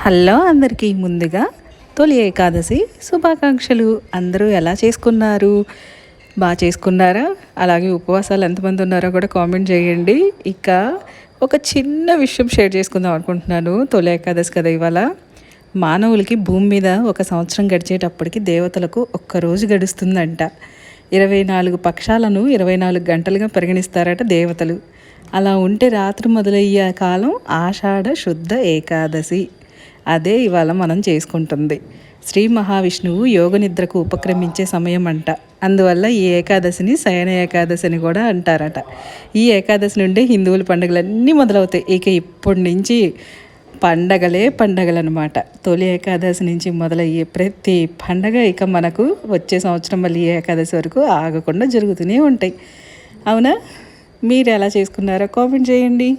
Hello అందరికీ ముందుగా తొలి ఏకాదశి శుభాకాంక్షలు. అందరూ ఎలా చేసుకున్నారు? బాగా చేసుకున్నారా? అలాగే ఉపవాసాలు ఎంతమంది ఉన్నారో కూడా కామెంట్ చేయండి. ఇక ఒక చిన్న విషయం షేర్ చేసుకుందాం అనుకుంటున్నాను. తొలి ఏకాదశి కదా ఇవాళ. మానవులకి భూమి మీద ఒక సంవత్సరం గడిచేటప్పటికి దేవతలకు ఒక్కరోజు గడుస్తుందంట. ఇరవై నాలుగు పక్షాలను ఇరవై నాలుగు గంటలుగా పరిగణిస్తారట దేవతలు. అలా ఉంటే రాత్రి మొదలయ్యే కాలం ఆషాఢ శుద్ధ ఏకాదశి. అదే ఇవాళ మనం చేసుకుంటుంది. శ్రీ మహావిష్ణువు యోగ నిద్రకు ఉపక్రమించే సమయం అంట అందువల్ల ఈ ఏకాదశిని శయన ఏకాదశి అని కూడా అంటారట. ఈ ఏకాదశి నుండి హిందువుల పండుగలన్నీ మొదలవుతాయి. ఇక ఇప్పటి నుంచి పండగలే పండగలన్నమాట. తొలి ఏకాదశి నుంచి మొదలయ్యే ప్రతి పండగ ఇక మనకు వచ్చే సంవత్సరం మళ్ళీ ఏకాదశి వరకు ఆగకుండా జరుగుతూనే ఉంటాయి. అవునా? మీరు ఎలా చేసుకున్నారో కామెంట్ చేయండి.